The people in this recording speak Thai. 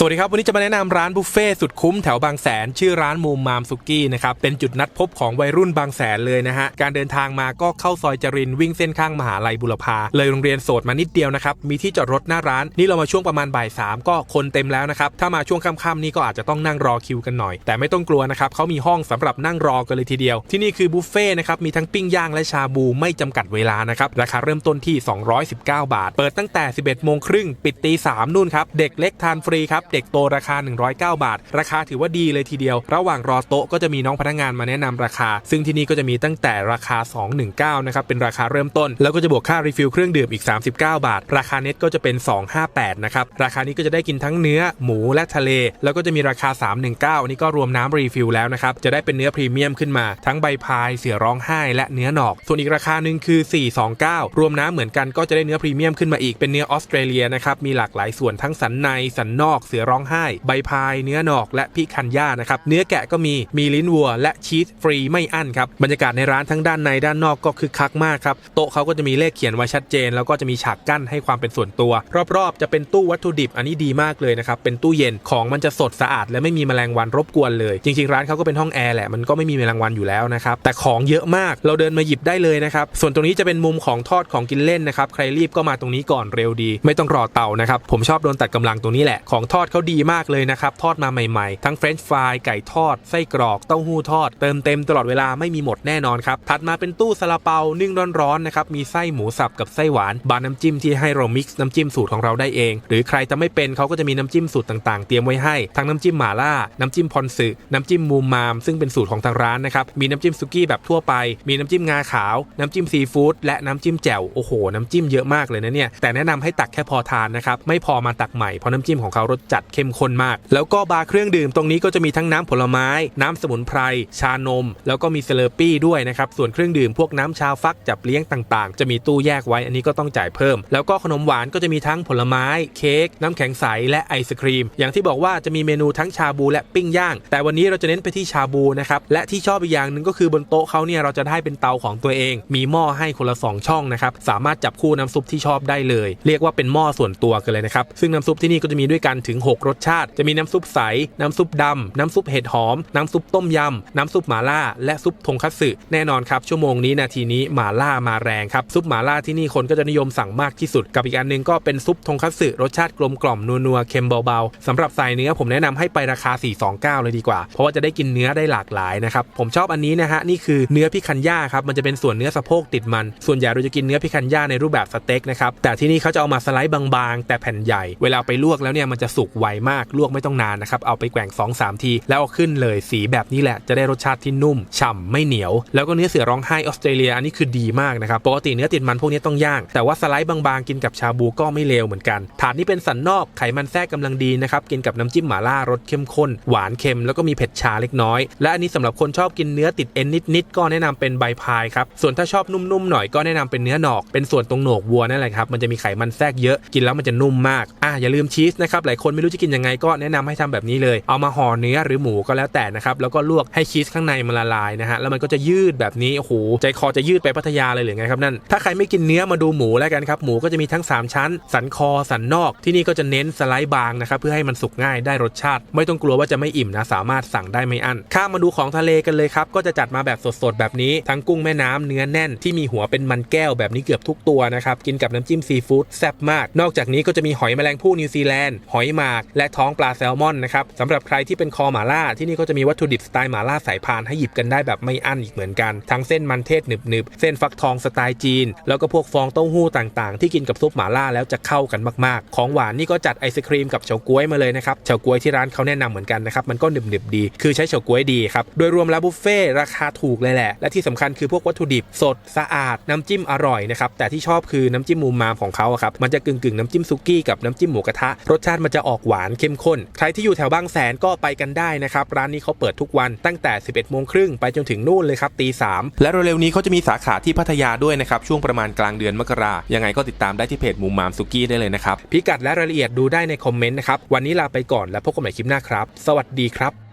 สวัสดีครับ วันนี้จะมาแนะนำร้านบุฟเฟ่สุดคุ้มแถวบางแสน ชื่อร้านมูมมามสุกี้นะครับ เป็นจุดนัดพบของวัยรุ่นบางแสนเลยนะฮะ การเดินทางมาก็เข้าซอยจรินวิ่งเส้นข้างมหาลัยบุรพา เลยโรงเรียนโสดมานิดเดียวนะครับ มีที่จอดรถหน้าร้าน นี่เรามาช่วงประมาณบ่ายสามก็คนเต็มแล้วนะครับ ถ้ามาช่วงค่ำๆนี่ก็อาจจะต้องนั่งรอคิวกันหน่อย แต่ไม่ต้องกลัวนะครับเขามีห้องสำหรับนั่งรอกันเลยทีเดียว ที่นี่คือบุฟเฟ่นะครับมีทั้งปิ้งย่างและชาบูไม่จำกัดเวลานะครับราคาเริ่มต้นที่ 219 บาท เปิดตั้งแต่ 11โมงครึ่งปิดตี3นู่นครับเด็กเล็กทานฟรีครับเด็กโตราคา 109 บาท ราคาถือว่าดีเลยทีเดียว ระหว่างรอโต๊ะก็จะมีน้องพนักงานมาแนะนำราคา ซึ่งที่นี่ก็จะมีตั้งแต่ราคา 219 นะครับ เป็นราคาเริ่มต้น แล้วก็จะบวกค่ารีฟิลเครื่องดื่มอีก 39 บาท ราคาเน็ตก็จะเป็น 258 นะครับ ราคานี้ก็จะได้กินทั้งเนื้อหมูและทะเล แล้วก็จะมีราคา 319 อันนี้ก็รวมน้ำรีฟิลแล้วนะครับ จะได้เป็นเนื้อพรีเมียมขึ้นมา ทั้งใบพาย เสือร้องไห้ และเนื้อหนอก ส่วนอีกราคาหนึ่งคือ 429 รวมน้ำเหมือนกันก็จะได้เนื้อพรีเมียมขึ้นมาอีกเป็นเนื้อออสเตรเลียนะครับมีหลากหลายส่วนทั้งสันในสันนอกเสือร้องไห้ ใบพายเนื้อหนอกและพิคันย่านะครับเนื้อแกะก็มีมีลิ้นวัว และชีสฟรีไม่อั้นครับบรรยากาศในร้านทั้งด้านในด้านนอกก็คึกคักมากครับโต๊ะเขาก็จะมีเลขเขียนไว้ชัดเจน แล้วก็จะมีฉากกั้นให้ความเป็นส่วนตัว รอบๆ จะเป็นตู้วัตถุดิบอันนี้ดีมากเลยนะครับเป็นตู้เย็นของมันจะสดสะอาด และไม่มีแมลงวันรบกวนเลย จริงๆ ร้านเขาก็เป็นห้องแอร์แหละมันก็ไม่มีแมลงวันอยู่แล้วนะครับแต่ของเยอะมากเราเดินมาหยิบได้เลยนะครับส่วนตรงนี้จะเป็นมุมของทอดของกินเล่นนะครับใครรีบก็มาตรงนี้ก่อนเร็วดี ไม่ต้องรอเตานะครับผมชอบโดนตัดกำลังตรงนี้แหละของทอดเขาดีมากเลยนะครับ ทอดมาใหม่ๆ ทั้งเฟรนช์ฟรายไก่ทอด ไส้กรอกเต้าหู้ทอด เติมเต็มตลอดเวลาไม่มีหมดแน่นอนครับ ถัดมาเป็นตู้ซาลาเปานึ่งร้อนๆนะครับมีไส้หมูสับกับไส้หวาน บานน้ำจิ้มที่ให้เรามิกซ์น้ำจิ้มสูตรของเราได้เอง หรือใครจะไม่เป็นเขาก็จะมีน้ำจิ้มสูตรต่างๆ เตรียมไว้ให้ ทั้งน้ำจิ้มหม่าล่า น้ำจิ้มพอนสึน้ำจิ้มมูมามซึ่งเป็นสูตรของทางร้านนะครับมีน้ำจิ้มซุกี้แบบทั่วไป มีน้ำจิ้มงาขาว น้ำจิ้มซีฟู้ดและน้ำจิ้มแจ่วโอ้โหน้ำจิ้มเยอะมากเลยนะเนี่ยแต่แนะนำให้ตักแค่พอทานนะครับไม่พอมาตักใหม่เพราะน้ำจิ้มของเขารสจัดเข้มข้นมาก แล้วก็บาร์เครื่องดื่มตรงนี้ก็จะมีทั้งน้ำผลไม้ น้ำสมุนไพร ชานม แล้วก็มีเซเลอร์ปี้ด้วยนะครับ ส่วนเครื่องดื่มพวกน้ำชาฟักจับเลี้ยงต่างๆ จะมีตู้แยกไว้ อันนี้ก็ต้องจ่ายเพิ่ม แล้วก็ขนมหวานก็จะมีทั้งผลไม้ เค้ก น้ำแข็งใส และไอศครีม อย่างที่บอกว่าจะมีเมนูทั้งชาบูและปิ้งย่าง แต่วันนี้เราจะเน้นไปที่ชาบูนะครับ และที่ชอบอีกอย่างหนึ่งก็คือบนโต๊ะเขาเนี่ยเราจะได้เป็นเตาของตัวเอง มีหม้อให้คนละสองช่องนะครับ สามารถจับคู่น้ำซุปที่ชอบได้เลย เรียกว่าเป็นหม้อส่วนตัวกันเลยนะครับ ซึ่งน้ำซุปที่นี่ก็จะมีด้วยกันถึง6 รสชาติ จะมีน้ำซุปใส น้ำซุปดำ น้ำซุปเห็ดหอม น้ำซุปต้มยำ น้ำซุปหมาล่า และซุปทงคัตสึ แน่นอนครับ ชั่วโมงนี้นาทีนี้หมาล่ามาแรงครับ ซุปหมาล่าที่นี่คนก็จะนิยมสั่งมากที่สุด กับอีกอันหนึงก็เป็นซุปทงคัตสึรสชาติกลมกล่อมนัวๆเค็มเบาๆสำหรับใสายเนื้อผมแนะนำให้ไปราคา 429 เลยดีกว่า เพราะว่าจะได้กินเนื้อได้หลากหลายนะครับ ผมชอบอันนี้นะฮะ นี่คือเนื้อพิคันย่าครับ มันจะเป็นส่วนเนื้อสะโพกติดมัน ส่วนใหญ่เราจะกินเนื้อพิคันย่าในรูปแบบสเต็กนะครับ แต่ที่นี่เขาจะเอามาสไลด์บางๆ แต่แผ่นใหญ่ เวลาไปลวกแล้วเนี่ยมันจะสุกไวมากลวกไม่ต้องนานนะครับเอาไปแกว่ง 2-3 ที แล้วเอาขึ้นเลยสีแบบนี้แหละจะได้รสชาติที่นุ่มฉ่ำไม่เหนียว แล้วก็เนื้อเสือร้องไห้ออสเตรเลียอันนี้คือดีมากนะครับปกติเนื้อติดมันพวกนี้ต้องย่าง แต่ว่าสไลด์บางๆกินกับชาบูก็ไม่เลวเหมือนกัน ถาดนี้เป็นสันนอกไขมันแทรกกำลังดีนะครับกินกับน้ำจิ้มหม่าล่ารสเข้มข้น หวานเค็มแล้วก็มีเผ็ดชาเล็กน้อย และอันนี้สำหรับคนชอบกินเนื้อติดเอ็นนิดๆก็แนะนำเป็นใบพายครับส่วนถ้าชอบนุ่มๆหน่อยก็แนะนำเป็นเนื้อหนอก เป็นส่วนตรงโหนกวัวนั่นแหละครับมันจะมีไขมันแทรกเยอะกินแล้วมันจะนุ่มมากอะอย่าลืมชีสนะครับหลายคนไม่รู้จะกินยังไงก็แนะนำให้ทำแบบนี้เลย เอามาห่อเนื้อหรือหมูก็แล้วแต่นะครับ แล้วก็ลวกให้ชีสข้างในมันละลายนะฮะ แล้วมันก็จะยืดแบบนี้ โอ้โห ใจคอจะยืดไปพัทยาเลยหรือไงครับนั่น ถ้าใครไม่กินเนื้อมาดูหมูแล้วกันครับ หมูก็จะมีทั้ง 3 ชั้น สันคอ สันนอก ที่นี่ก็จะเน้นสไลด์บางนะครับ เพื่อให้มันสุกง่าย ได้รสชาติ ไม่ต้องกลัวว่าจะไม่อิ่มนะ สามารถสั่งได้ไม่อั้น ข้ามมาดูของทะเลกันเลยครับ ก็จะจัดมาแบบสดๆแบบนี้ ทั้งกุ้งแม่น้ำเนื้อแน่น ที่มีหัวเป็นมันแก้วแบบนี้เกือบทุกตัวนะครับ กินกับน้ำจิ้มซีฟู้ดแซ่บมาก นอกจากนี้ก็จะมีหอยแมลงภู่นิวซีแลนด์ หอยหมาก และท้องปลาแซลมอนนะครับสำหรับใครที่เป็นคอหมาล่าที่นี่ก็จะมีวัตถุดิบสไตล์หมาล่าสายพานให้หยิบกันได้แบบไม่อั้นอีกเหมือนกัน ทั้งเส้นมันเทศหนึบๆ เส้นฟักทองสไตล์จีน แล้วก็พวกฟองเต้าหู้ต่างๆ ที่กินกับซุปหมาล่าแล้วจะเข้ากันมากๆ ของหวานนี่ก็จัดไอศครีมกับเฉาก๊วยมาเลยนะครับเฉาก๊วยที่ร้านเขาแนะนำเหมือนกันนะครับมันก็หนึบๆดี คือใช้เฉาก๊วยดีครับโดยรวมแล้วบุฟเฟ่ราคาถูกเลยแหละ และที่สำคัญคือพวกวัตถุดิบสดสะอาดน้ำจิ้มอร่อยนะครับแต่ที่ชอบคือน้ำจิ้มมูมามของเขาครับมันจะกึ่งๆน้ำจิ้มซุกี้กับน้ำจิ้มหมูกระทะรสชาติมันจะออกหวานเข้มข้น ใครที่อยู่แถวบางแสนก็ไปกันได้นะครับ ร้านนี้เขาเปิดทุกวันตั้งแต่ 11โมงครึ่งไปจนถึงนู่นเลยครับตีสามและเร็วๆนี้เขาจะมีสาขาที่พัทยาด้วยนะครับ ช่วงประมาณกลางเดือนมกรายังไงก็ติดตามได้ที่เพจมูมมามซุกี้ได้เลยนะครับพิกัดและรายละเอียดดูได้ในคอมเมนต์นะครับวันนี้ลาไปก่อนแล้วพบกันใหม่คลิปหน้าครับ สวัสดีครับ